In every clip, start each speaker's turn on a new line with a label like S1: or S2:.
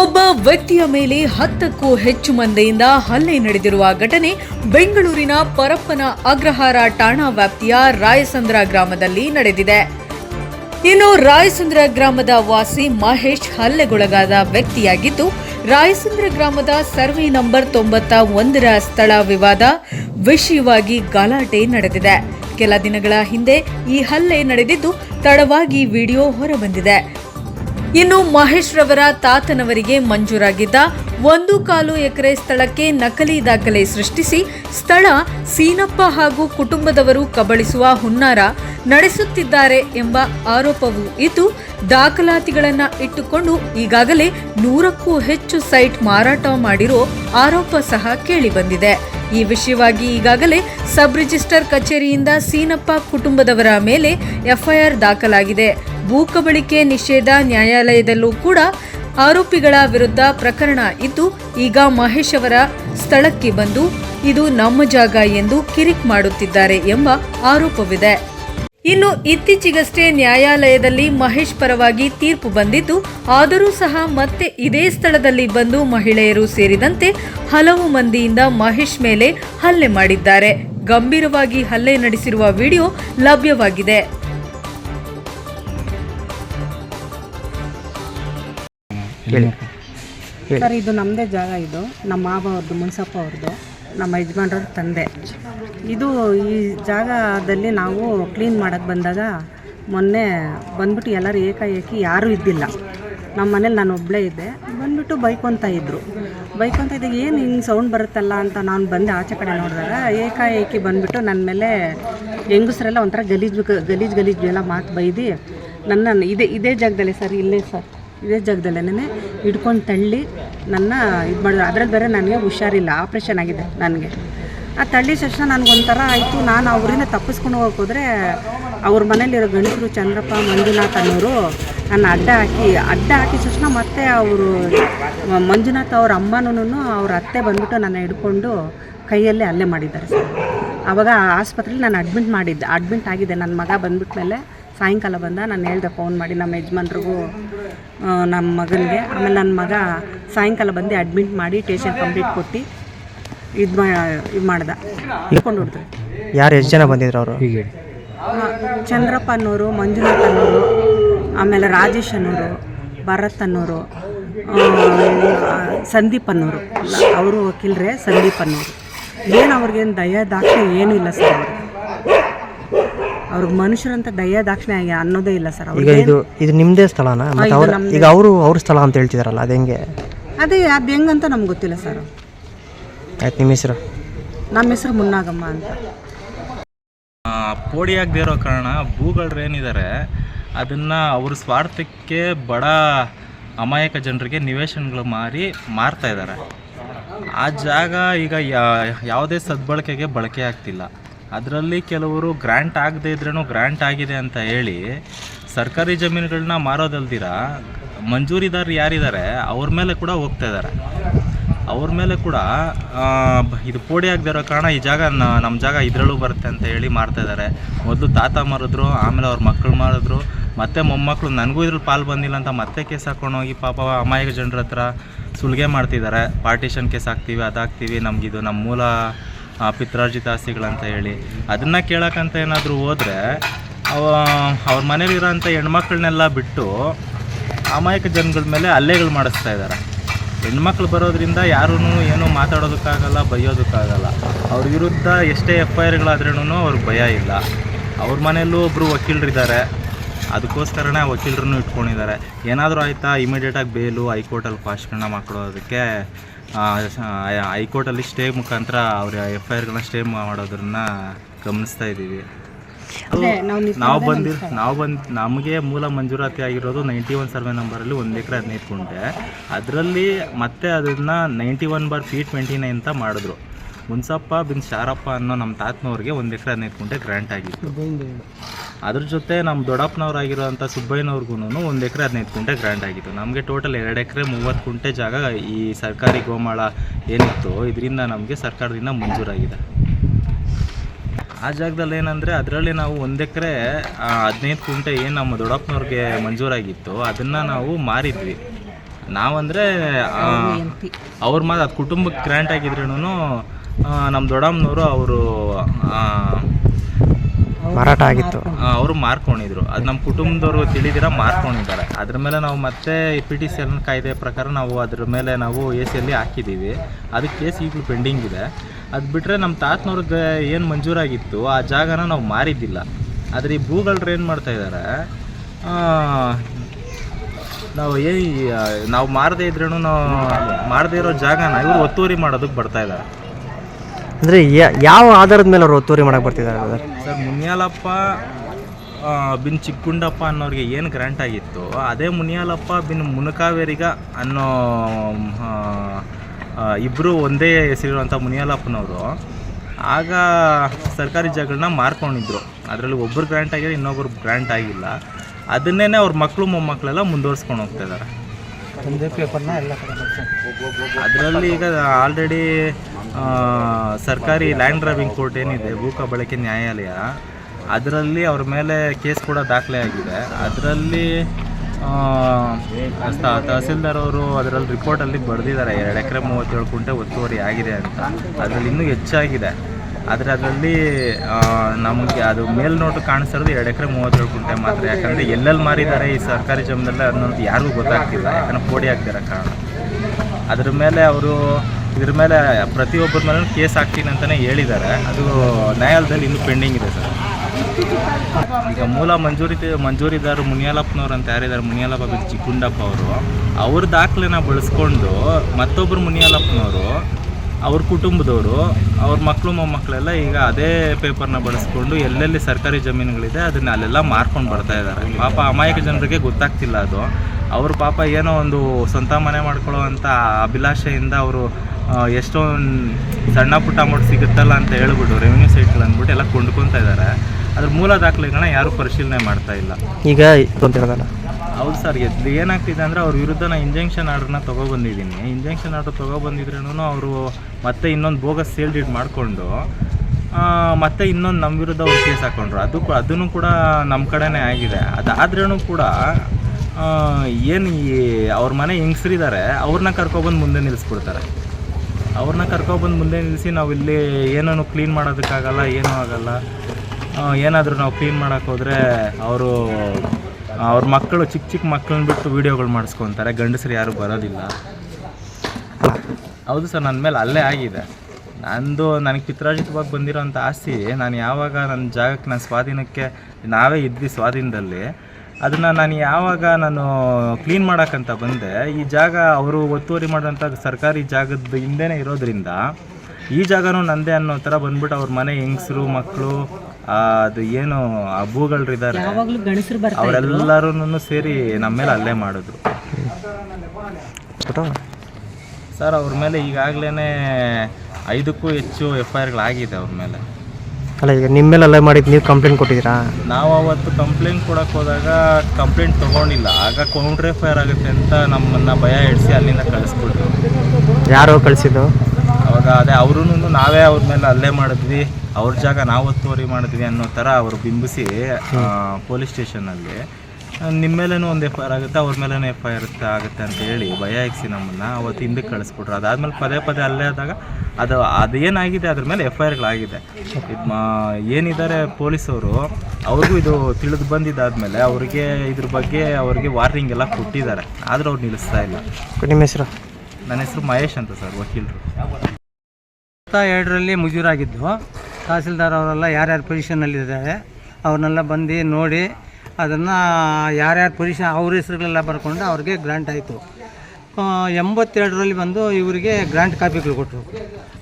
S1: ಒಬ್ಬ ವ್ಯಕ್ತಿಯ ಮೇಲೆ ಹತ್ತಕ್ಕೂ ಹೆಚ್ಚು ಮಂದಿಯಿಂದ ಹಲ್ಲೆ ನಡೆದಿರುವ ಘಟನೆ ಬೆಂಗಳೂರಿನ ಪರಪ್ಪನ ಅಗ್ರಹಾರ ಠಾಣಾ ವ್ಯಾಪ್ತಿಯ ರಾಯಸಂದ್ರ ಗ್ರಾಮದಲ್ಲಿ ನಡೆದಿದೆ. ಇನ್ನು ರಾಯಸಂದ್ರ ಗ್ರಾಮದ ವಾಸಿ ಮಹೇಶ್ ಹಲ್ಲೆಗೊಳಗಾದ ವ್ಯಕ್ತಿಯಾಗಿದ್ದು, ರಾಯಸಂದ್ರ ಗ್ರಾಮದ ಸರ್ವೆ ನಂಬರ್ ತೊಂಬತ್ತ ಒಂದರ ಸ್ಥಳ ವಿವಾದ ವಿಷಯವಾಗಿ ಗಲಾಟೆ ನಡೆದಿದೆ. ಕೆಲ ದಿನಗಳ ಹಿಂದೆ ಈ ಹಲ್ಲೆ ನಡೆದಿದ್ದು, ತಡವಾಗಿ ವಿಡಿಯೋ ಹೊರಬಂದಿದೆ. ಇನ್ನು ಮಹೇಶ್ ರವರ ತಾತನವರಿಗೆ ಮಂಜೂರಾಗಿದ್ದ ಒಂದು ಕಾಲು ಎಕರೆ ಸ್ಥಳಕ್ಕೆ ನಕಲಿ ದಾಖಲೆ ಸೃಷ್ಟಿಸಿ ಸ್ಥಳ ಸೀನಪ್ಪ ಹಾಗೂ ಕುಟುಂಬದವರು ಕಬಳಿಸುವ ಹುನ್ನಾರ ನಡೆಸುತ್ತಿದ್ದಾರೆ ಎಂಬ ಆರೋಪವೂ ಇದ್ದು, ದಾಖಲಾತಿಗಳನ್ನು ಇಟ್ಟುಕೊಂಡು ಈಗಾಗಲೇ ನೂರಕ್ಕೂ ಹೆಚ್ಚು ಸೈಟ್ ಮಾರಾಟ ಮಾಡಿರೋ ಆರೋಪ ಸಹ ಕೇಳಿಬಂದಿದೆ. ಈ ವಿಷಯವಾಗಿ ಈಗಾಗಲೇ ಸಬ್ ರಿಜಿಸ್ಟರ್ ಕಚೇರಿಯಿಂದ ಸೀನಪ್ಪ ಕುಟುಂಬದವರ ಮೇಲೆ ಎಫ್ಐಆರ್ ದಾಖಲಾಗಿದೆ. ಭೂ ಕಬಳಿಕೆ ನಿಷೇಧ ನ್ಯಾಯಾಲಯದಲ್ಲೂ ಕೂಡ ಆರೋಪಿಗಳ ವಿರುದ್ಧ ಪ್ರಕರಣ ಇದ್ದು, ಈಗ ಮಹೇಶ್ ಅವರ ಸ್ಥಳಕ್ಕೆ ಬಂದು ಇದು ನಮ್ಮ ಜಾಗ ಎಂದು ಕಿರಿಕ್ ಮಾಡುತ್ತಿದ್ದಾರೆ ಎಂಬ ಆರೋಪವಿದೆ. ಇನ್ನು ಇತ್ತೀಚೆಗಷ್ಟೇ ನ್ಯಾಯಾಲಯದಲ್ಲಿ ಮಹೇಶ್ ಪರವಾಗಿ ತೀರ್ಪು ಬಂದಿದ್ದು, ಆದರೂ ಸಹ ಮತ್ತೆ ಇದೇ ಸ್ಥಳದಲ್ಲಿ ಬಂದು ಮಹಿಳೆಯರು ಸೇರಿದಂತೆ ಹಲವು ಮಂದಿಯಿಂದ ಮಹೇಶ್ ಮೇಲೆ ಹಲ್ಲೆ ಮಾಡಿದ್ದಾರೆ. ಗಂಭೀರವಾಗಿ ಹಲ್ಲೆ ನಡೆಸಿರುವ ವಿಡಿಯೋ ಲಭ್ಯವಾಗಿದೆ.
S2: ಹೇಳಿ.
S3: ಸರ್ ಇದು ನಮ್ಮದೇ ಜಾಗ ಇದು. ನಮ್ಮ ಮಾವ ಅವ್ರದ್ದು ಮುನ್ಸಪ್ಪ ಅವ್ರದ್ದು ನಮ್ಮ ಯಜಮಾನ್ರವ್ರ ತಂದೆ. ಇದು ಈ ಜಾಗದಲ್ಲಿ ನಾವು ಕ್ಲೀನ್ ಮಾಡೋಕ್ಕೆ ಬಂದಾಗ ಮೊನ್ನೆ ಬಂದ್ಬಿಟ್ಟು ಎಲ್ಲರೂ ಏಕಾಏಕಿ ಯಾರೂ ಇದ್ದಿಲ್ಲ. ನಮ್ಮ ಮನೇಲಿ ನಾನು ಒಬ್ಬಳೇ ಇದ್ದೆ. ಬಂದ್ಬಿಟ್ಟು ಬೈಕೊಂತ ಇದ್ದರು ಬೈಕೊಂತ ಇದ್ದಾಗ ಏನು ಹಿಂಗೆ ಸೌಂಡ್ ಬರುತ್ತಲ್ಲ ಅಂತ ನಾನು ಬಂದೆ ಆಚೆ ಕಡೆ ನೋಡಿದಾಗ ಏಕಾಏಕಿ ಬಂದುಬಿಟ್ಟು ನನ್ನ ಮೇಲೆ ಹೆಂಗಸ್ರೆಲ್ಲ ಒಂಥರ ಗಲೀಜು ಗಲೀಜು ಗಲೀಜು ಎಲ್ಲ ಮಾತು ಬೈದು ನನ್ನ ಇದೇ ಇದೇ ಜಾಗದಲ್ಲಿ ಸರ್ ಇಲ್ಲೇ ಸರ್. ಇದೇ ಜಾಗದಲ್ಲೇ ಹಿಡ್ಕೊಂಡು ತಳ್ಳಿ ನನ್ನ ಇದು ಮಾಡಿದ್ರು. ಅದ್ರಲ್ಲಿ ಬೇರೆ ನನಗೆ ಹುಷಾರಿಲ್ಲ, ಆಪ್ರೇಷನ್ ಆಗಿದೆ ನನಗೆ. ಆ ತಳ್ಳಿ ತಕ್ಷಣ ನನಗೊಂಥರ ಆಯಿತು. ನಾನು ಅವರಿಂದ ತಪ್ಪಿಸ್ಕೊಂಡು ಹೋಗೋದ್ರೆ ಅವ್ರ ಮನೇಲಿರೋ ಗಣಿತರು ಚಂದ್ರಪ್ಪ, ಮಂಜುನಾಥ್ ಅನ್ನೋರು ನನ್ನ ಅಡ್ಡ ಹಾಕಿ, ಅಡ್ಡ ಹಾಕಿದ ತಕ್ಷಣ ಮತ್ತೆ ಅವರು ಮಂಜುನಾಥ್ ಅವ್ರ ಅಮ್ಮನೂ ಅವ್ರ ಅತ್ತೆ ಬಂದ್ಬಿಟ್ಟು ನನ್ನ ಹಿಡ್ಕೊಂಡು ಕೈಯಲ್ಲೇ ಅಲ್ಲೇ ಮಾಡಿದ್ದಾರೆ ಸರ್. ಆವಾಗ ಆಸ್ಪತ್ರೆಲಿ ನಾನು ಅಡ್ಮಿಟ್ ಮಾಡಿದ್ದೆ. ಅಡ್ಮಿಟ್ ಆಗಿದೆ. ನನ್ನ ಮಗ ಬಂದ್ಬಿಟ್ಮೇಲೆ ಸಾಯಂಕಾಲ ಬಂದ. ನಾನು ಹೇಳಿದೆ ಫೋನ್ ಮಾಡಿ ನಮ್ಮ ಯಜಮಾನ್ರಿಗೂ ನಮ್ಮ ಮಗನಿಗೆ. ಆಮೇಲೆ ನನ್ನ ಮಗ ಸಾಯಂಕಾಲ ಬಂದು ಅಡ್ಮಿಟ್ ಮಾಡಿ ಟೇಷನ್ ಕಂಪ್ಲೀಟ್ ಕೊಟ್ಟು ಇದು ಮಾ ಇದು ಮಾಡ್ದೆ. ಇಟ್ಕೊಂಡು ಹೊಡ್ದು
S2: ಯಾರು ಎಷ್ಟು ಜನ ಬಂದಿದ್ರು ಅವರು? ಹೀಗೆ
S3: ಚಂದ್ರಪ್ಪ ಅನ್ನೋರು ಮಂಜುನಾಥ್ ಅನ್ನೋರು ಆಮೇಲೆ ರಾಜೇಶ್ ಅನ್ನೋರು ಭರತ್ ಅನ್ನೋರು ಆ, ಸಂದೀಪ್ ಅನ್ನೋರು. ಅವರು ವಕೀಲರೇ ಸಂದೀಪ್ ಅನ್ನೋರು. ಏನು ಅವ್ರಿಗೇನು ದಯ ದಾಖಲೆ ಏನೂ ಇಲ್ಲ ಸರ್ ಅವ್ರಿಗೆ. ಅವ್ರಿಗೆ ಮನುಷ್ಯರಂತ ದಯ ದಾಕ್ಷಿಣ್ಯ ಅನ್ನೋದೇ ಇಲ್ಲ ಸರ್.
S2: ಈಗ
S3: ಅವ್ರಿಗೆ
S2: ಇದು ಇದು ನಿಮ್ಮದೇ ಸ್ಥಳನಾ? ಮತ್ತು ಅವ್ರ ಈಗ ಅವರು ಅವ್ರ ಸ್ಥಳ ಅಂತ ಹೇಳ್ತಿದಾರಲ್ಲ ಅದು ಹೆಂಗೆ?
S3: ಅದೇ ಅದು ಹೆಂಗಂತ ನಮ್ಗೆ ಗೊತ್ತಿಲ್ಲ ಸರ್.
S2: ಆಯ್ತು ನಿಮ್ಮ ಹೆಸರು?
S3: ನಮ್ಮ ಹೆಸರು ಮುನ್ನಾಗಮ್ಮ ಅಂತ.
S4: ಪೋಡಿ ಆಗದೆ ಇರೋ ಕಾರಣ ಭೂಗಳರು ಏನಿದ್ದಾರೆ ಅದನ್ನು ಅವ್ರ ಸ್ವಾರ್ಥಕ್ಕೆ ಬಡ ಅಮಾಯಕ ಜನರಿಗೆ ನಿವೇಶನಗಳು ಮಾರಿ ಮಾರ್ತಾ ಇದ್ದಾರೆ ಆ ಜಾಗ ಈಗ ಯಾ- ಯಾವುದೇ ಸದ್ಬಳಕೆಗೆ ಬಳಕೆ ಆಗ್ತಿಲ್ಲ. ಅದರಲ್ಲಿ ಕೆಲವರು ಗ್ರ್ಯಾಂಟ್ ಆಗದೇ ಇದ್ರೂ ಗ್ರ್ಯಾಂಟ್ ಆಗಿದೆ ಅಂತ ಹೇಳಿ ಸರ್ಕಾರಿ ಜಮೀನುಗಳನ್ನ ಮಾರೋದಲ್ದಿರ, ಮಂಜೂರಿದಾರರು ಯಾರಿದ್ದಾರೆ ಅವ್ರ ಮೇಲೆ ಕೂಡ ಹೋಗ್ತಾ ಇದ್ದಾರೆ ಅವ್ರ ಮೇಲೆ ಕೂಡ ಇದು ಪೋಡಿ ಆಗದೆ ಇರೋ ಕಾರಣ ಈ ಜಾಗ ನಮ್ಮ ಜಾಗ ಇದರಲ್ಲೂ ಬರುತ್ತೆ ಅಂತ ಹೇಳಿ ಮಾಡ್ತಾ ಇದ್ದಾರೆ ಮೊದಲು ತಾತ ಮಾರಿದ್ರು, ಆಮೇಲೆ ಅವ್ರ ಮಕ್ಕಳು ಮಾರಿದ್ರು, ಮತ್ತೆ ಮೊಮ್ಮಕ್ಕಳು ನನಗೂ ಇದ್ರಲ್ಲಿ ಪಾಲು ಬಂದಿಲ್ಲ ಅಂತ ಮತ್ತೆ ಕೇಸ್ ಹಾಕೊಂಡೋಗಿ ಪಾಪ ಅಮಾಯಕ ಜನರ ಹತ್ರ ಸುಲಿಗೆ ಮಾಡ್ತಿದ್ದಾರೆ ಪಾರ್ಟಿಷನ್ ಕೇಸ್ ಹಾಕ್ತೀವಿ ಅದಾಗ್ತೀವಿ ನಮಗಿದು ನಮ್ಮ ಮೂಲ ಪಿತ್ರಾರ್ಜಿತ ಆಸ್ತಿಗಳಂತ ಹೇಳಿ. ಅದನ್ನು ಕೇಳೋಕ್ಕಂತ ಏನಾದರೂ ಹೋದರೆ, ಅವ, ಅವ್ರ ಮನೇಲಿರೋಂಥ ಹೆಣ್ಮಕ್ಳನ್ನೆಲ್ಲ ಬಿಟ್ಟು ಅಮಾಯಕ ಜನಗಳ ಮೇಲೆ ಅಲ್ಲೆಗಳು ಮಾಡಿಸ್ತಾ ಇದ್ದಾರೆ ಹೆಣ್ಮಕ್ಳು ಬರೋದ್ರಿಂದ ಯಾರೂ ಏನೂ ಮಾತಾಡೋದಕ್ಕಾಗಲ್ಲ, ಬೈಯೋದಕ್ಕಾಗಲ್ಲ. ಅವ್ರ ವಿರುದ್ಧ ಎಷ್ಟೇ ಎಫ್ ಐ ಆರ್ಗಳಾದ್ರೂ ಅವ್ರಿಗೆ ಭಯ ಇಲ್ಲ. ಅವ್ರ ಮನೆಯಲ್ಲೂ ಒಬ್ಬರು ವಕೀಲರಿದ್ದಾರೆ. ಅದಕ್ಕೋಸ್ಕರನೇ ವಕೀಲರನ್ನು ಇಟ್ಕೊಂಡಿದ್ದಾರೆ. ಏನಾದರೂ ಆಯಿತಾ ಇಮಿಡಿಯೇಟಾಗಿ ಬೇಲು ಹೈಕೋರ್ಟಲ್ಲಿ ಪಾಶ್ಕರಣ ಮಾಡ್ಕೊಡೋದಕ್ಕೆ ಹೈಕೋರ್ಟಲ್ಲಿ ಸ್ಟೇ ಮುಖಾಂತರ ಅವ್ರ ಎಫ್ ಐ ಆರ್ಗಳನ್ನ ಸ್ಟೇ ಮಾಡೋದನ್ನ ಗಮನಿಸ್ತಾ ಇದ್ದೀವಿ.
S3: ನಾವು
S4: ಬಂದಿರ್ ಬಂದಿ ನಾವು ಬಂದು ನಮಗೆ ಮೂಲ ಮಂಜೂರಾತಿ ಆಗಿರೋದು ನೈಂಟಿ ಒನ್ ಸರ್ವೆ ನಂಬರಲ್ಲಿ ಒಂದು ಎಕರೆ ಹದಿನೈದು ಕುಂಟೆ ಅದರಲ್ಲಿ ಮತ್ತೆ ಅದನ್ನು ninety one bar P twenty nine ಅಂತ ಮಾಡಿದ್ರು. ಮುನ್ಸಪ್ಪ ಬಿನ್ ಶಾರಪ್ಪ ಅನ್ನೋ ನಮ್ಮ ತಾತನವ್ರಿಗೆ ಒಂದು ಎಕರೆ ಹದಿನೈದು ಕುಂಟೆ ಗ್ರ್ಯಾಂಟ್ ಆಗಿತ್ತು. ಅದ್ರ ಜೊತೆ ನಮ್ಮ ದೊಡ್ಡಪ್ಪನವ್ರಾಗಿರೋಂಥ ಸುಬ್ಬಯ್ಯನವ್ರಿಗೂ ಒಂದು ಎಕರೆ ಹದಿನೈದು ಕುಂಟೆ ಗ್ರ್ಯಾಂಡ್ ಆಗಿತ್ತು. ನಮಗೆ ಟೋಟಲ್ ಎರಡು ಎಕರೆ ಮೂವತ್ತು ಕುಂಟೆ ಜಾಗ ಈ ಸರ್ಕಾರಿ ಗೋಮಾಳ ಏನಿತ್ತು ಇದರಿಂದ ನಮಗೆ ಸರ್ಕಾರದಿಂದ ಮಂಜೂರಾಗಿದೆ. ಆ ಜಾಗದಲ್ಲಿ ಏನಂದರೆ ಅದರಲ್ಲಿ ನಾವು ಒಂದು ಎಕರೆ ಹದಿನೈದು ಕುಂಟೆ ಏನು ನಮ್ಮ ದೊಡ್ಡಪ್ಪನವ್ರಿಗೆ ಮಂಜೂರಾಗಿತ್ತು ಅದನ್ನು ನಾವು ಮಾರಿದ್ವಿ. ನಾವಂದರೆ ಅವ್ರ ಮಾತು ಅದು ಕುಟುಂಬಕ್ಕೆ ಗ್ರ್ಯಾಂಟ್ ಆಗಿದ್ರೂ ನಮ್ಮ ದೊಡ್ಡಮ್ಮನವರು ಅವರು
S2: ಮಾರಾಟ ಆಗಿತ್ತು.
S4: ಅವರು ಮಾರ್ಕೊಂಡಿದ್ರು ಅದು ನಮ್ಮ ಕುಟುಂಬದವರು ತಿಳಿದಿರ ಮಾರ್ಕೊಂಡಿದ್ದಾರೆ ಅದ್ರ ಮೇಲೆ ನಾವು ಮತ್ತೆ ಪಿ ಟಿ ಸಿ ಎಲ್ ಕಾಯ್ದೆ ಪ್ರಕಾರ ನಾವು ಅದ್ರ ಮೇಲೆ ನಾವು ಎ ಸಿಯಲ್ಲಿ ಹಾಕಿದ್ದೀವಿ. ಅದಕ್ಕೆ ಕೇಸ್ ಈಗಲೂ ಪೆಂಡಿಂಗ್ ಇದೆ. ಅದು ಬಿಟ್ಟರೆ ನಮ್ಮ ತಾತನವ್ರಿಗೆ ಏನು ಮಂಜೂರಾಗಿತ್ತು, ಆ ಜಾಗನ ನಾವು ಮಾರಿದ್ದಿಲ್ಲ. ಆದರೆ ಈ ಭೂಗಳ್ರು ಏನು ಮಾಡ್ತಾ ಇದ್ದಾರೆ ನಾವು ಏ ನಾವು ಮಾರದೇ ಇದ್ರೂ ನಾವು ಮಾಡದೇ ಇರೋ ಜಾಗನ ಇವರು ಒತ್ತುವರಿ ಮಾಡೋದಕ್ಕೆ ಬರ್ತಾ ಇದ್ದಾರೆ
S2: ಅಂದರೆ ಯಾವ ಆಧಾರದ ಮೇಲೆ ಅವರು ಒತ್ತುವರಿ ಮಾಡಕ್ಕೆ ಬರ್ತಿದ್ದಾರೆ brother?
S4: ಸರ್ ಮುನಿಯಾಲಪ್ಪ ಬಿನ್ ಚಿಕ್ಕುಂಡಪ್ಪ ಅನ್ನೋರಿಗೆ ಏನು ಗ್ರ್ಯಾಂಟ್ ಆಗಿತ್ತು ಅದೇ ಮುನಿಯಾಲಪ್ಪ ಬಿನ್ ಮುನಕಾವೇರಿಗ ಅನ್ನೋ ಆ, ಒಂದೇ ಹೆಸರಿರುವಂಥ ಮುನಿಯಾಲಪ್ಪನವರು ಆಗ ಸರ್ಕಾರಿ ಜಾಗಗಳನ್ನ ಮಾರ್ಕೊಂಡಿದ್ರು. ಅದರಲ್ಲಿ ಒಬ್ಬರು ಗ್ರ್ಯಾಂಟ್ ಆಗಿದೆ ಇನ್ನೊಬ್ರು ಗ್ರ್ಯಾಂಟ್ ಆಗಿಲ್ಲ. ಅದನ್ನೇ ಅವ್ರ ಮಕ್ಕಳು ಮೊಮ್ಮಕ್ಕಳೆಲ್ಲ ಮುಂದುವರ್ಸ್ಕೊಂಡು ಹೋಗ್ತಾ ಇದ್ದಾರೆ. ಅದರಲ್ಲಿ ಈಗ ಆಲ್ರೆಡಿ ಸರ್ಕಾರಿ ಲ್ಯಾಂಡ್ ಡ್ರೈವಿಂಗ್ ಕೋರ್ಟ್ ಏನಿದೆ ಭೂ ಬಳಕೆ ನ್ಯಾಯಾಲಯ, ಅದರಲ್ಲಿ ಅವ್ರ ಮೇಲೆ ಕೇಸ್ ಕೂಡ ದಾಖಲೆ ಆಗಿದೆ. ಅದರಲ್ಲಿ ತಹಸೀಲ್ದಾರ್ ಅವರು ಅದರಲ್ಲಿ ರಿಪೋರ್ಟಲ್ಲಿ ಬರೆದಿದ್ದಾರೆ. ಎರಡು ಎಕರೆ ಮೂವತ್ತೇಳು ಕುಂಟೆ ಒತ್ತುವರಿ ಆಗಿದೆ ಅಂತ. ಅದರಲ್ಲಿ ಇನ್ನೂ ಹೆಚ್ಚಾಗಿದೆ. ಆದರೆ ಅದರಲ್ಲಿ ನಮಗೆ ಅದು ಮೇಲ್ನೋಟು ಕಾಣಿಸ್ತಿರೋದು ಎರಡು ಎಕರೆ ಮೂವತ್ತೇಳು ಕುಂಟೆ ಮಾತ್ರ. ಯಾಕಂದರೆ ಎಲ್ಲೆಲ್ಲಿ ಮಾರಿದ್ದಾರೆ ಈ ಸರ್ಕಾರಿ ಜಮೀನಲ್ಲಿ ಅನ್ನೋದು ಯಾರಿಗೂ ಗೊತ್ತಾಗ್ತಿಲ್ಲ. ಯಾಕಂದ್ರೆ ಪೋಡಿ ಆಗ್ತಿರೋ ಕಾರಣ. ಅದ್ರ ಮೇಲೆ ಅವರು, ಇದ್ರ ಮೇಲೆ ಪ್ರತಿಯೊಬ್ಬರ ಮೇಲೆ ಕೇಸ್ ಹಾಕ್ತೀನಿ ಅಂತಲೇ ಹೇಳಿದ್ದಾರೆ. ಅದು ನ್ಯಾಯಾಲಯದಲ್ಲಿ ಇನ್ನೂ ಪೆಂಡಿಂಗ್ ಇದೆ ಸರ್. ಈಗ ಮೂಲ ಮಂಜೂರಿ, ಮಂಜೂರಿದಾರರು ಮುನಿಯಾಲಪ್ಪನವ್ರು ಅಂತ ಯಾರಿದ್ದಾರೆ ಮುನಿಯಾಲಪ್ಪ ಬಿ ಚಿಕ್ಕುಂಡಪ್ಪ ಅವರು, ಅವ್ರ ದಾಖಲೆನ ಬಳಸ್ಕೊಂಡು ಮತ್ತೊಬ್ಬರು ಮುನಿಯಾಲಪ್ಪನವರು ಅವ್ರ ಕುಟುಂಬದವರು, ಅವ್ರ ಮಕ್ಕಳು ಮೊಮ್ಮಕ್ಕಳೆಲ್ಲ ಈಗ ಅದೇ ಪೇಪರ್ನ ಬಳಸ್ಕೊಂಡು ಎಲ್ಲೆಲ್ಲಿ ಸರ್ಕಾರಿ ಜಮೀನುಗಳಿದೆ ಅದನ್ನ ಅಲ್ಲೆಲ್ಲ ಮಾರ್ಕೊಂಡು ಬರ್ತಾ ಇದ್ದಾರೆ ಪಾಪ ಅಮಾಯಕ ಜನರಿಗೆ ಗೊತ್ತಾಗ್ತಿಲ್ಲ ಅದು. ಅವ್ರ ಪಾಪ ಏನೋ ಒಂದು ಸ್ವಂತ ಮನೆ ಮಾಡ್ಕೊಳ್ಳೋ ಅಂತ ಅಭಿಲಾಷೆಯಿಂದ ಅವರು ಎಷ್ಟೊಂದು ಸಣ್ಣ ಪುಟ್ಟ ಅಮೌಂಟ್ ಸಿಗುತ್ತಲ್ಲ ಅಂತ ಹೇಳ್ಬಿಟ್ಟು ರೆವಿನ್ಯೂ ಸೈಟ್ಗಳು ಅಂದ್ಬಿಟ್ಟು ಎಲ್ಲ ಕೊಂಡ್ಕೊತಾ ಇದ್ದಾರೆ ಅದ್ರ ಮೂಲ ದಾಖಲೆಗಳನ್ನ ಯಾರೂ ಪರಿಶೀಲನೆ ಮಾಡ್ತಾ ಇಲ್ಲ.
S2: ಈಗ ಅಂತ
S4: ಹೌದು ಸರ್ ಎದ್ದು ಏನಾಗ್ತಿದೆ ಅಂದರೆ ಅವ್ರ ವಿರುದ್ಧ ನಾನು ಇಂಜೆಕ್ಷನ್ ಆರ್ಡ್ರನ್ನ ತೊಗೊಬಂದಿದ್ದೀನಿ. ಇಂಜೆಕ್ಷನ್ ಆರ್ಡ್ರ್ ತೊಗೊಬಂದಿದ್ರೂ ಅವರು ಮತ್ತೆ ಇನ್ನೊಂದು ಬೋಗಸ್ ಸೇಲ್ ಡೀಡ್ ಮಾಡಿಕೊಂಡು ಮತ್ತೆ ಇನ್ನೊಂದು ನಮ್ಮ ವಿರುದ್ಧ ಅವ್ರು ಕೇಸ್ ಹಾಕೊಂಡ್ರು. ಅದು ಅದನ್ನು ಕೂಡ ನಮ್ಮ ಕಡೆನೇ ಆಗಿದೆ. ಅದಾದ್ರೂ ಕೂಡ ಏನು ಈ ಅವ್ರ ಮನೆ ಹೆಂಗಸ್ರಿದ್ದಾರೆ ಅವ್ರನ್ನ ಕರ್ಕೊಬಂದು ಮುಂದೆ ನಿಲ್ಲಿಸ್ಬಿಡ್ತಾರೆ ಅವ್ರನ್ನ ಕರ್ಕೊಬಂದು ಮುಂದೆ ನಿಲ್ಲಿಸಿ ನಾವು ಇಲ್ಲಿ ಏನೂ ಕ್ಲೀನ್ ಮಾಡೋದಕ್ಕಾಗಲ್ಲ, ಏನೂ ಆಗಲ್ಲ ಏನಾದರೂ ನಾವು ಕ್ಲೀನ್ ಮಾಡೋಕ್ಕೋದ್ರೆ ಅವರು ಅವ್ರ ಮಕ್ಕಳು ಚಿಕ್ಕ ಚಿಕ್ಕ ಮಕ್ಕಳನ್ನ ಬಿಟ್ಟು ವೀಡಿಯೋಗಳು ಮಾಡಿಸ್ಕೊತಾರೆ. ಗಂಡಸರು ಯಾರು ಬರೋದಿಲ್ಲ. ಹೌದು ಸರ್ ನನ್ನ ಮೇಲೆ ಅಲ್ಲೇ ಆಗಿದೆ. ನಂದು, ನನಗೆ ಪಿತ್ರಾರ್ಜಿತವಾಗಿ ಬಂದಿರೋಂಥ ಆಸ್ತಿ, ನಾನು ಯಾವಾಗ ನನ್ನ ಜಾಗಕ್ಕೆ ನನ್ನ ಸ್ವಾಧೀನಕ್ಕೆ, ನಾವೇ ಇದ್ವಿ ಸ್ವಾಧೀನದಲ್ಲಿ. ಅದನ್ನು ನಾನು ಯಾವಾಗ ನಾನು ಕ್ಲೀನ್ ಮಾಡೋಕ್ಕಂತ ಬಂದೆ, ಈ ಜಾಗ ಅವರು ಒತ್ತುವರಿ ಮಾಡೋಂಥ ಸರ್ಕಾರಿ ಜಾಗದ ಹಿಂದೆನೇ ಇರೋದ್ರಿಂದ, ಈ ಜಾಗನೂ ನಂದೇ ಅನ್ನೋ ಥರ ಬಂದ್ಬಿಟ್ಟು ಅವ್ರ ಮನೆ ಹೆಂಗಸರು ಮಕ್ಕಳು ಅದು ಏನು ಆ ಇದ್ದಾರೆ
S3: ಯಾವಾಗಲೂ ಗಣಸರು ಬರ್ತಾರೆ
S4: ಅವರೆಲ್ಲರೂ ಸೇರಿ ನಮ್ಮ ಮೇಲೆ ಅಲ್ಲೇ ಮಾಡಿದ್ರು. ಸರ್ ಅವ್ರ ಮೇಲೆ ಈಗಾಗಲೇ ಐದಕ್ಕೂ ಹೆಚ್ಚು ಎಫ್ ಐ ಆರ್ಗಳಾಗಿದೆ ಅವ್ರ ಮೇಲೆ.
S2: ಅಲ್ಲ ಈಗ ನಿಮ್ಮ ಮೇಲೆ ಅಲ್ಲೇ ಮಾಡಿದ್ದು ನೀವು ಕಂಪ್ಲೇಂಟ್ ಕೊಟ್ಟಿದ್ದೀರಾ?
S4: ನಾವು ಅವತ್ತು ಕಂಪ್ಲೇಂಟ್ ಕೊಡಕ್ಕೆ ಹೋದಾಗ ಕಂಪ್ಲೇಂಟ್ ತೊಗೊಂಡಿಲ್ಲ. ಆಗ ಕೌಂಟ್ರ್ ಎಫ್ ಐ ಆರ್ ಆಗುತ್ತೆ ಅಂತ ನಮ್ಮನ್ನು ಭಯ ಇಡಿಸಿ ಅಲ್ಲಿಂದ ಕಳಿಸ್ಬಿಟ್ರು.
S2: ಯಾರೋ ಕಳಿಸಿದ್ದು?
S4: ಅದೇ ಅವ್ರೂ ನಾವೇ ಅವ್ರ ಮೇಲೆ ಅಲ್ಲೇ ಮಾಡಿದ್ವಿ ಅವ್ರ ಜಾಗ ನಾವು ಒತ್ತುವರಿ ಮಾಡಿದ್ವಿ ಅನ್ನೋ ಥರ ಅವರು ಬಿಂಬಿಸಿ ಪೊಲೀಸ್ ಸ್ಟೇಷನಲ್ಲಿ ನಿಮ್ಮ ಮೇಲೇನೂ ಒಂದು ಎಫ್ ಐ ಆರ್ ಆಗುತ್ತೆ ಅವ್ರ ಮೇಲೇನೂ ಎಫ್ ಐ ಆರ್ ಆಗುತ್ತೆ ಅಂತ ಹೇಳಿ ಭಯ ಇಕ್ಸಿ ನಮ್ಮನ್ನು. ಅವತ್ತು ಹಿಂದಕ್ಕೆ ಕಳಿಸ್ಬಿಟ್ರು. ಅದಾದಮೇಲೆ ಪದೇ ಪದೇ ಅಲ್ಲೇ ಆದಾಗ ಅದು ಅದೇನಾಗಿದೆ ಅದ್ರ ಮೇಲೆ ಎಫ್ ಐ ಆರ್ಗಳಾಗಿದೆ ಏನಿದ್ದಾರೆ ಪೊಲೀಸವರು ಅವ್ರಿಗೂ ಇದು ತಿಳಿದು ಬಂದಿದ್ದಾದಮೇಲೆ ಅವ್ರಿಗೆ ಇದ್ರ ಬಗ್ಗೆ ಅವ್ರಿಗೆ ವಾರ್ನಿಂಗ್ ಎಲ್ಲ ಕೊಟ್ಟಿದ್ದಾರೆ. ಆದರೂ ಅವ್ರು ನಿಲ್ಲಿಸ್ತಾ ಇಲ್ಲ.
S2: ನಿಮ್ಮ ಹೆಸರು?
S4: ನನ್ನ ಹೆಸರು ಮಹೇಶ್ ಅಂತ ಸರ್ ವಕೀಲರು.
S5: ಎರಡರಲ್ಲಿ ಮುಜೂರಾಗಿದ್ದು. ತಹಸೀಲ್ದಾರ್ ಅವರೆಲ್ಲ ಯಾರ್ಯಾರು ಪೊಸಿಷನ್ನಲ್ಲಿದ್ದಾರೆ ಅವ್ರನ್ನೆಲ್ಲ ಬಂದು ನೋಡಿ ಅದನ್ನು ಯಾರ್ಯಾರು ಪೊಸಿಷನ್ ಅವ್ರ ಹೆಸರುಗಳೆಲ್ಲ ಬರ್ಕೊಂಡು ಅವ್ರಿಗೆ ಗ್ರಾಂಟ್ ಆಯಿತು. ಎಂಬತ್ತೆರಡರಲ್ಲಿ ಬಂದು ಇವರಿಗೆ ಗ್ರಾಂಟ್ ಕಾಪಿಗಳು ಕೊಟ್ಟರು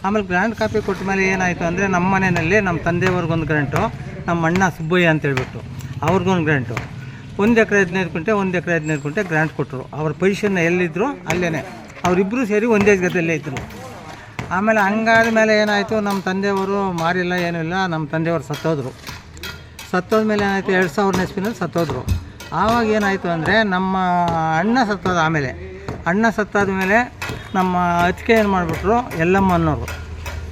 S5: ಆಮೇಲೆ ಗ್ರಾಂಟ್ ಕಾಪಿ ಕೊಟ್ಟ ಮೇಲೆ ಏನಾಯಿತು ಅಂದರೆ ನಮ್ಮ ಮನೆಯಲ್ಲಿ ನಮ್ಮ ತಂದೆಯವ್ರಿಗೊಂದು ಗ್ರಾಂಟು, ನಮ್ಮ ಅಣ್ಣ ಸುಬ್ಬಯ್ಯ ಅಂತ ಹೇಳ್ಬಿಟ್ಟು ಅವ್ರಿಗೊಂದು ಗ್ರಾಂಟು. ಒಂದು ಎಕರೆ ಹದಿನೈದು ಕುಂಟೆ ಒಂದು ಎಕರೆ ಹದಿನೈದು ಕುಂಟೆ ಗ್ರಾಂಟ್ ಕೊಟ್ಟರು ಅವ್ರ ಪೊಸಿಷನ್ ಎಲ್ಲಿದ್ದರು ಅಲ್ಲೇ ಅವರಿಬ್ಬರು ಸೇರಿ ಒಂದೇ ಗದ್ದೆಯಲ್ಲೇ ಇದ್ದರು ಆಮೇಲೆ ಹಂಗಾದ ಮೇಲೆ ಏನಾಯಿತು, ನಮ್ಮ ತಂದೆಯವರು ಮಾರಿಲ್ಲ, ಏನೂ ಇಲ್ಲ, ನಮ್ಮ ತಂದೆಯವರು ಸತ್ತೋದ್ರು. ಸತ್ತೋದ ಮೇಲೆ ಏನಾಯಿತು, ಎರಡು ಸಾವಿರನೇ ಇಸ್ವಿನಲ್ಲಿ ಸತ್ತೋದ್ರು. ಆವಾಗ ಏನಾಯಿತು ಅಂದರೆ, ನಮ್ಮ ಅಣ್ಣ ಸತ್ತೋದ ಆಮೇಲೆ. ಅಣ್ಣ ಸತ್ತಾದ ಮೇಲೆ ನಮ್ಮ ಅತ್ತಿಗೆ ಏನು ಮಾಡಿಬಿಟ್ರು ಎಲ್ಲಮ್ಮ ಅನ್ನೋರು.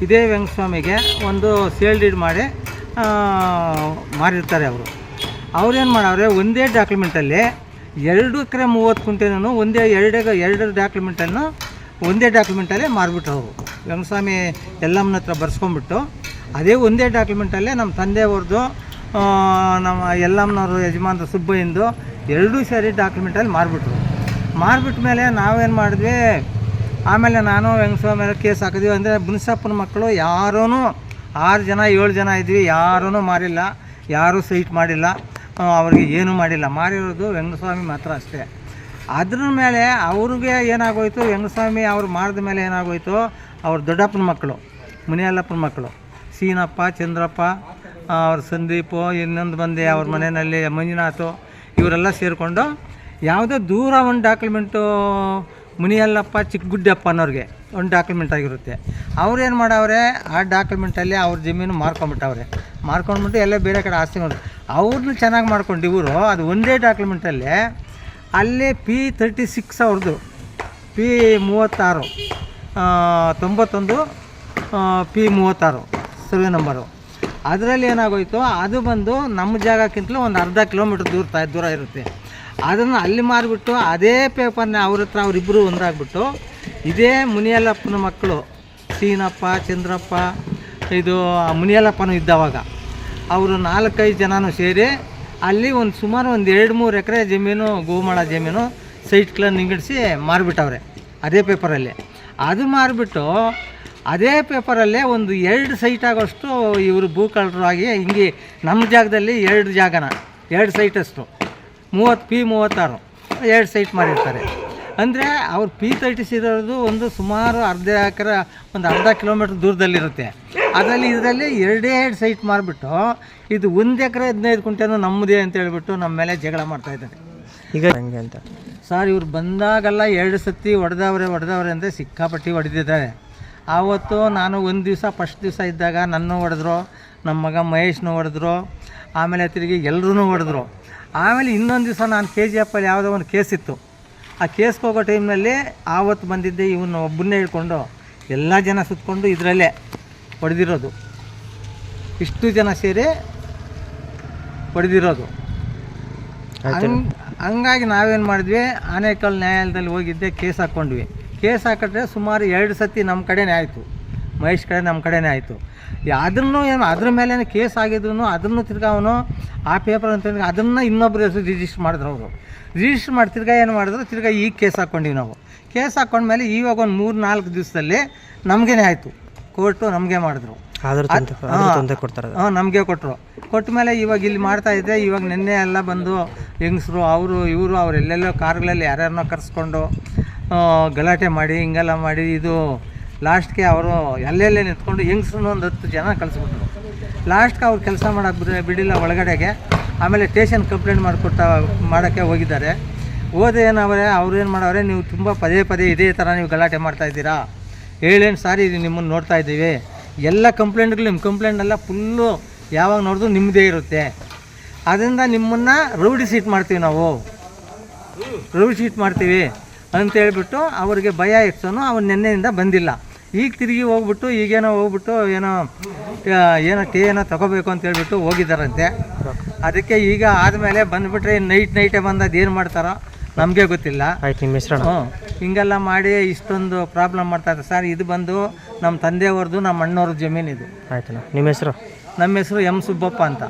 S5: ಇದೇ ವೆಂಕಸ್ವಾಮಿಗೆ ಒಂದು ಸೇಲ್ ಡೀಡ್ ಮಾಡಿ ಮಾರಿರ್ತಾರೆ ಅವರು. ಅವ್ರೇನು ಮಾಡವ್ರೆ, ಒಂದೇ ಡಾಕ್ಯುಮೆಂಟಲ್ಲಿ ಎರಡು ಎಕರೆ ಮೂವತ್ತು ಕುಂಟೆನೂ ಒಂದೇ ಎರಡು ಎರಡು ಡಾಕ್ಯುಮೆಂಟನ್ನು ಒಂದೇ ಡಾಕ್ಯುಮೆಂಟಲ್ಲೇ ಮಾರಿಬಿಟ್ರು ಅವರು. ವೆಂಕಟಸ್ವಾಮಿ ಎಲ್ಲಮ್ಮನ ಹತ್ರ ಬರ್ಸ್ಕೊಂಡ್ಬಿಟ್ಟು, ಅದೇ ಒಂದೇ ಡಾಕ್ಯುಮೆಂಟಲ್ಲೇ ನಮ್ಮ ತಂದೆಯವ್ರದ್ದು ನಮ್ಮ ಎಲ್ಲಮ್ಮನವರು ಯಜಮಾನ್ರು ಸುಬ್ಬಯ್ಯಂದು ಎರಡೂ ಸೇರಿ ಡಾಕ್ಯುಮೆಂಟಲ್ಲಿ ಮಾರ್ಬಿಟ್ರು. ಮಾರ್ಬಿಟ್ಟ ಮೇಲೆ ನಾವೇನು ಮಾಡಿದ್ವಿ, ಆಮೇಲೆ ನಾನು ವೆಂಗಸ್ವಾಮಿ ಮೇಲೆ ಕೇಸ್ ಹಾಕಿದ್ವಿ. ಅಂದರೆ ಬುನ್ಸಪ್ಪನ ಮಕ್ಕಳು ಯಾರೂ ಆರು ಜನ, ಏಳು ಜನ ಇದ್ವಿ. ಯಾರೂ ಮಾರಿಲ್ಲ, ಯಾರೂ ಸೈಟ್ ಮಾಡಿಲ್ಲ ಅವರಿಗೆ ಅವ್ರಿಗೆ ಏನೂ ಮಾಡಿಲ್ಲ. ಮಾರಿರೋದು ವೆಂಕಟಸ್ವಾಮಿ ಮಾತ್ರ ಅಷ್ಟೇ. ಅದ್ರ ಮೇಲೆ ಅವ್ರಿಗೆ ಏನಾಗೋಯ್ತು, ವೆಂಕಟಸ್ವಾಮಿ ಅವ್ರು ಮಾರಿದ ಮೇಲೆ ಏನಾಗೋಯ್ತು ಅವ್ರ ದೊಡ್ಡಪ್ಪನ ಮಕ್ಕಳು, ಮುನಿಯಲ್ಲಪ್ಪನ ಮಕ್ಕಳು. ಸೀನಪ್ಪ, ಚಂದ್ರಪ್ಪ ಅವ್ರ ಸಂದೀಪು, ಇನ್ನೊಂದು ಬಂದೆ ಅವ್ರ ಮನೆಯಲ್ಲಿ, ಮಂಜುನಾಥು, ಇವರೆಲ್ಲ ಸೇರಿಕೊಂಡು ಯಾವುದೋ ದೂರ ಒಂದು ಡಾಕ್ಯುಮೆಂಟು ಮುನಿಯಲ್ಲಪ್ಪ, ಚಿಕ್ಕಗುಡ್ಡಪ್ಪ ಅನ್ನೋರಿಗೆ ಒಂದು ಡಾಕ್ಯುಮೆಂಟ್ ಆಗಿರುತ್ತೆ. ಅವ್ರೇನು ಮಾಡವ್ರೆ, ಆ ಡಾಕ್ಯುಮೆಂಟಲ್ಲಿ ಅವ್ರ ಜಮೀನು ಮಾರ್ಕೊಂಬಿಟ್ಟವ್ರೆ ಮಾರ್ಕೊಂಡ್ಬಿಟ್ಟು ಎಲ್ಲ ಬೇರೆ ಕಡೆ ಆಸ್ತಿ ಮಾಡಿ ಅವ್ರನ್ನ ಚೆನ್ನಾಗಿ ಮಾಡ್ಕೊಂಡು ಇವರು ಅದು ಒಂದೇ ಡಾಕ್ಯುಮೆಂಟಲ್ಲೇ ಅಲ್ಲೇ ಪಿ ತರ್ಟಿ ಸಿಕ್ಸ್ ಅವ್ರದ್ದು ಪಿ ಮೂವತ್ತಾರು. ತೊಂಬತ್ತೊಂದು ಪಿ ಮೂವತ್ತಾರು, ಸರ್ವೆ ನಂಬರು. ಅದರಲ್ಲಿ ಏನಾಗೋಯ್ತು, ಅದು ಬಂದು ನಮ್ಮ ಜಾಗಕ್ಕಿಂತಲೂ ಒಂದು ಅರ್ಧ ಕಿಲೋಮೀಟ್ರ್ ದೂರ ದೂರ ಇರುತ್ತೆ. ಅದನ್ನು ಅಲ್ಲಿ ಮಾರಿಬಿಟ್ಟು ಅದೇ ಪೇಪರ್ನ ಅವ್ರ ಹತ್ರ ಅವರಿಬ್ಬರು ಒಂದಾಗ್ಬಿಟ್ಟು ಇದೇ ಮುನಿಯಲ್ಲಪ್ಪನ ಮಕ್ಕಳು, ಸೀನಪ್ಪ, ಚಂದ್ರಪ್ಪ, ಇದು ಮುನಿಯಲ್ಲಪ್ಪನೂ ಇದ್ದವಾಗ ಅವರು ನಾಲ್ಕೈದು ಜನನೂ ಸೇರಿ ಅಲ್ಲಿ ಒಂದು ಸುಮಾರು ಒಂದು ಎರಡು ಮೂರು ಎಕರೆ ಜಮೀನು, ಗೋಮಾಳ ಜಮೀನು ಸೈಟ್ಗಳನ್ನು ನಿಂಗಿಡಿಸಿ ಮಾರಿಬಿಟ್ಟವ್ರೆ, ಅದೇ ಪೇಪರಲ್ಲಿ ಅದು ಮಾರಿಬಿಟ್ಟು ಅದೇ ಪೇಪರಲ್ಲೇ ಒಂದು ಎರಡು ಸೈಟ್ ಆಗೋಷ್ಟು ಇವರು ಭೂಕಳ್ಳರು ಆಗಿ ಹಿಂಗೆ ನಮ್ಮ ಜಾಗದಲ್ಲಿ ಎರಡು ಜಾಗನ, ಎರಡು ಸೈಟಷ್ಟು. ಮೂವತ್ತು ಪಿ ಮೂವತ್ತಾರು, ಎರಡು ಸೈಟ್ ಮಾಡಿರ್ತಾರೆ. ಅಂದರೆ ಅವ್ರು ಪಿ ತರ್ಟಿಸ್ ಇರೋದು ಒಂದು ಸುಮಾರು ಅರ್ಧ ಎಕರೆ, ಒಂದು ಅರ್ಧ ಕಿಲೋಮೀಟ್ರ್ ದೂರದಲ್ಲಿರುತ್ತೆ. ಅದರಲ್ಲಿ ಇದರಲ್ಲಿ ಎರಡೇ ಎರಡು ಸೈಟ್ ಮಾರಿಬಿಟ್ಟು ಇದು ಒಂದು ಎಕರೆ ಹದಿನೈದು ಕುಂಟೆನೂ ನಮ್ಮದೇ ಅಂತ ಹೇಳ್ಬಿಟ್ಟು ನಮ್ಮ ಮೇಲೆ ಜಗಳ ಮಾಡ್ತಾಯಿದ್ದಾರೆ
S2: ಈಗ ಹಂಗೆ ಅಂತ.
S5: ಸರ್ ಇವ್ರು ಬಂದಾಗೆಲ್ಲ ಎರಡು ಸತಿ ಹೊಡೆದವ್ರೆ ಹೊಡೆದವ್ರೆ ಅಂದರೆ ಸಿಕ್ಕಾಪಟ್ಟಿ ಹೊಡೆದಿದ್ದಾರೆ. ಆವತ್ತು ನಾನು ಒಂದು ದಿವಸ ಫಸ್ಟ್ ದಿವಸ ಇದ್ದಾಗ ನನ್ನ ಹೊಡೆದ್ರು ನಮ್ಮ ಮಗ ಮಹೇಶ್ನು ಹೊಡೆದ್ರು ಆಮೇಲೆ ತಿರುಗಿ ಎಲ್ಲರೂ ಹೊಡೆದ್ರು. ಆಮೇಲೆ ಇನ್ನೊಂದು ದಿವಸ ನಾನು ಕೆ ಜಿ ಎಫಲ್ಲಿ ಯಾವುದೋ ಒಂದು ಕೇಸ್ ಇತ್ತು. ಆ ಕೇಸ್ಗೆ ಹೋಗೋ ಟೈಮ್ನಲ್ಲಿ ಆವತ್ತು ಬಂದಿದ್ದೆ ಇವನು ಒಬ್ಬನ್ನೇ ಹಿಡ್ಕೊಂಡು ಎಲ್ಲ ಜನ ಸುತ್ತಕೊಂಡು ಇದರಲ್ಲೇ ಹೊಡೆದಿರೋದು. ಇಷ್ಟು ಜನ ಸೇರಿ ಹೊಡೆದಿರೋದು. ಹಂಗಾಗಿ ನಾವೇನು ಮಾಡಿದ್ವಿ, ಆನೇಕಲ್ ನ್ಯಾಯಾಲಯದಲ್ಲಿ ಹೋಗಿದ್ದೆ, ಕೇಸ್ ಹಾಕ್ಕೊಂಡ್ವಿ. ಕೇಸ್ ಹಾಕಿದ್ರೆ ಸುಮಾರು ಎರಡು ಸತಿ ನಮ್ಮ ಕಡೆನೇ ಆಯಿತು. ಮಹೇಶ್ ಕಡೆ ನಮ್ಮ ಕಡೆನೇ ಆಯಿತು. ಅದನ್ನು ಏನು, ಅದ್ರ ಮೇಲೆ ಕೇಸ್ ಆಗಿದ್ರು ಅದನ್ನು ತಿರ್ಗಾ ಅವನು, ಆ ಪೇಪರ್ ಅಂತ ಅದನ್ನು ಇನ್ನೊಬ್ಬರ ಹೆಸರು ರಿಜಿಸ್ಟ್ರ್ ಮಾಡಿದ್ರು ಅವರು. ರಿಜಿಸ್ಟ್ರ್ ಮಾಡಿ ತಿರ್ಗಾ ಏನು ಮಾಡಿದ್ರು, ತಿರ್ಗಾ ಈಗ ಕೇಸ್ ಹಾಕ್ಕೊಂಡ್ವಿ ನಾವು. ಕೇಸ್ ಹಾಕ್ಕೊಂಡ್ಮೇಲೆ ಇವಾಗ ಒಂದು ಮೂರು ನಾಲ್ಕು ದಿವಸದಲ್ಲಿ ನಮಗೇನೆ ಆಯಿತು. ಕೋರ್ಟು ನಮಗೆ ಮಾಡಿದ್ರು.
S2: ಆಧಾರ್ ತಂದೆ ಆಧಾರ್ ತಂದೆ ಕೊಡ್ತಾರೆ
S5: ಹಾಂ ನಮಗೆ ಕೊಟ್ಟರು ಕೊಟ್ಟ ಮೇಲೆ ಇವಾಗ ಇಲ್ಲಿ ಮಾಡ್ತಾ ಇದ್ದೆ ಇವಾಗ ನಿನ್ನೆ ಎಲ್ಲ ಬಂದು ಹೆಂಗಸರು ಅವರು ಇವರು ಅವ್ರು ಎಲ್ಲೆಲ್ಲೋ ಕಾರ್ಗಳಲ್ಲಿ ಯಾರ್ಯಾರನ್ನೋ ಕರೆಸ್ಕೊಂಡು ಗಲಾಟೆ ಮಾಡಿ ಹಿಂಗೆಲ್ಲ ಮಾಡಿ ಇದು ಲಾಸ್ಟ್ಗೆ ಅವರು ಎಲ್ಲೆಲ್ಲೇ ನಿಂತ್ಕೊಂಡು ಹೆಂಗಸ್ರು ಒಂದು ಹತ್ತು ಜನ ಕಳಿಸ್ಬಿಟ್ರು ಲಾಸ್ಟ್ಗೆ ಅವ್ರು ಕೆಲಸ ಮಾಡೋಕ್ಕೆ ಬಿಡ ಬಿಡಿಲ್ಲ ಒಳಗಡೆಗೆ. ಆಮೇಲೆ ಸ್ಟೇಷನ್ ಕಂಪ್ಲೇಂಟ್ ಮಾಡಿಕೊಟ್ಟ ಮಾಡೋಕ್ಕೆ ಹೋಗಿದ್ದಾರೆ. ಹೋದ ಏನವ್ರೆ ಅವ್ರು ಏನು ಮಾಡವ್ರೆ ನೀವು ತುಂಬ ಪದೇ ಪದೇ ಇದೇ ಥರ ನೀವು ಗಲಾಟೆ ಮಾಡ್ತಾ ಇದ್ದೀರಾ? ಹೇಳೇನು ಸಾರಿ ನಿಮ್ಮನ್ನು ನೋಡ್ತಾ ಇದ್ದೀವಿ. ಎಲ್ಲ ಕಂಪ್ಲೇಂಟ್ಗಳು ನಿಮ್ಮ ಕಂಪ್ಲೇಂಟ್ ಎಲ್ಲ ಫುಲ್ಲು ಯಾವಾಗ ನೋಡಿದ್ರು ನಿಮ್ಮದೇ ಇರುತ್ತೆ. ಅದರಿಂದ ನಿಮ್ಮನ್ನು ರೌಡಿ ಸೀಟ್ ಮಾಡ್ತೀವಿ ನಾವು. ರೌಡಿ ಸೀಟ್ ಮಾಡ್ತೀವಿ ಅಂತ ಹೇಳ್ಬಿಟ್ಟು ಅವ್ರಿಗೆ ಭಯ ಇಡ್ಸೋನು ಅವ್ನು ನಿನ್ನೆಯಿಂದ ಬಂದಿಲ್ಲ. ಈಗ ತಿರುಗಿ ಹೋಗ್ಬಿಟ್ಟು, ಈಗೇನೋ ಹೋಗ್ಬಿಟ್ಟು ಏನೋ ಏನೋ ಟೀ ಏನೋ ತಗೋಬೇಕು ಅಂತ ಹೇಳ್ಬಿಟ್ಟು ಹೋಗಿದ್ದಾರಂತೆ. ಅದಕ್ಕೆ ಈಗ ಆದಮೇಲೆ ಬಂದುಬಿಟ್ರೆ ನೈಟ್ ನೈಟೇ ಬಂದು ಏನು ಮಾಡ್ತಾರೋ ನಮಗೆ ಗೊತ್ತಿಲ್ಲ.
S2: ಆಯ್ತು ನಿಮ್ಮ
S5: ಹ್ಞೂ. ಹಿಂಗೆಲ್ಲ ಮಾಡಿ ಇಷ್ಟೊಂದು ಪ್ರಾಬ್ಲಮ್ ಮಾಡ್ತಾ ಇದ್ದಾರೆ ಸರ್ ಇದು ಬಂದು ನಮ್ಮ ತಂದೆಯವ್ರದ್ದು ನಮ್ಮ ಅಣ್ಣವ್ರ ಜಮೀನು ಇದು
S2: ಆಯ್ತಣ್ಣ. ನಿಮ್ಮ ಹೆಸರು?
S5: ನಮ್ಮ ಹೆಸರು ಎಂ ಸುಬ್ಬಪ್ಪ ಅಂತ.